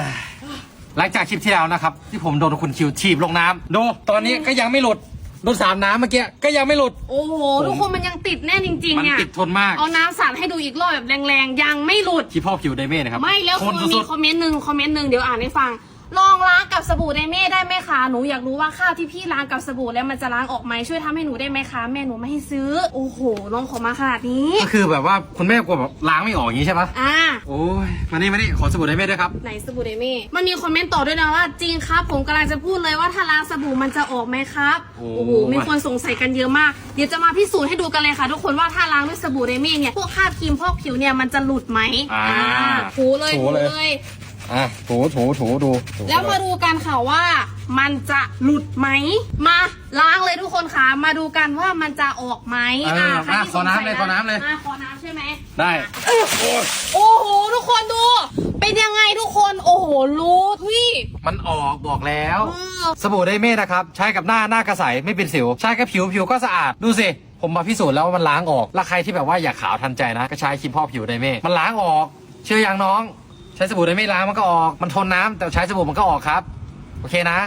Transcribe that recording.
ยหลังจากคลิปที่แล้วนะครับ ที่ผมโดนคุณคิวถีบลงน้ำดูตอนนี้ก็ยังไม่หลุดโดนสามน้ำเมื่อกี้ก็ยังไม่หลุด โอ้โห ทุกคนมันยังติดแน่นจริงมัๆเนี่ยติดทนมากเอาน้ำสาดให้ดูอีกรอบแบบแรงๆ ยังไม่หลุดที่พ่อผิวไดเม่นะครับไม่แล้วทคืนอมีสุดคอมเมนต์หนึ่งคอมเมนต์หนึ่งเดี๋ยวอ่านให้ฟัง ลองล้างกับสบู่ไดเม่ได้ไหมคะ หนูอยากรู้ว่าข้าวที่พี่ล้างกับสบู่แล้วมันจะล้างออกไหมช่วยทำให้หนูได้ไหมคะ แม่หนูไม่ให้ซื้อ โอ้โหน้องขอมาขนาดนี้ๆก็คือแบบว่าคุณแม่กลัวแบบล้างไม่ออกอย่างนี้ใช่ปะอ่า โอ้ย มานี่มานี่ขอสบู่ไดเม่ด้วยครับ ไหนสบู่ไดเม่ มันมีคอมเมนต์ต่อด้วยนะว่าจริงครับ ผมกำลังจะพูดเลยว่าถ้าล้างสบู่มันจะออกไหมครับ โอ้โอ้โหมีคนสงสัยกันเยอะมาก เดี๋ยวจะมาพิสูจน์ให้ดูกันเลยค่ะ ทุกคนว่าถ้าล้างด้วยสบู่ไดเม่เนี่ยพวกคราบครีมพอกผิวเนี่ยมันจะหลุดไหมอ่าถูเลยถูถูเลยเลย อะถูถูถูดูถูแล้วมาดูกันค่ะว่ามันจะหลุดไหม มาล้างเลยทุกคนค่ะ มาดูกันว่ามันจะออกไหมเออใครอะที่ขอน้ำสงสัเลยขอน้ำเลยอะขอน้ำใช่ไหม ได้โอ้โห ทุกคนดู เป็นยังไงทุกคน โอ้โห รู้พี่มันออกบอกแล้ว เออสบู่ไดเม่นะครับ ใช้กับหน้าหน้ากระใสไม่เป็นสิว ใช้กับผิวผิวก็สะอาด ดูสิ ผมมาพิสูจน์แล้วว่ามันล้างออก แล้วใครที่แบบว่าอยากขาวทันใจนะ ก็ใช้ครีมพอกผิวไดเม่มันล้างออก เชื่อยังน้อง ใช้สบู่ไดเม่ล้างมันก็ออก มันทนน้ำแต่ใช้สบู่มันก็ออกครับ โอเคนะ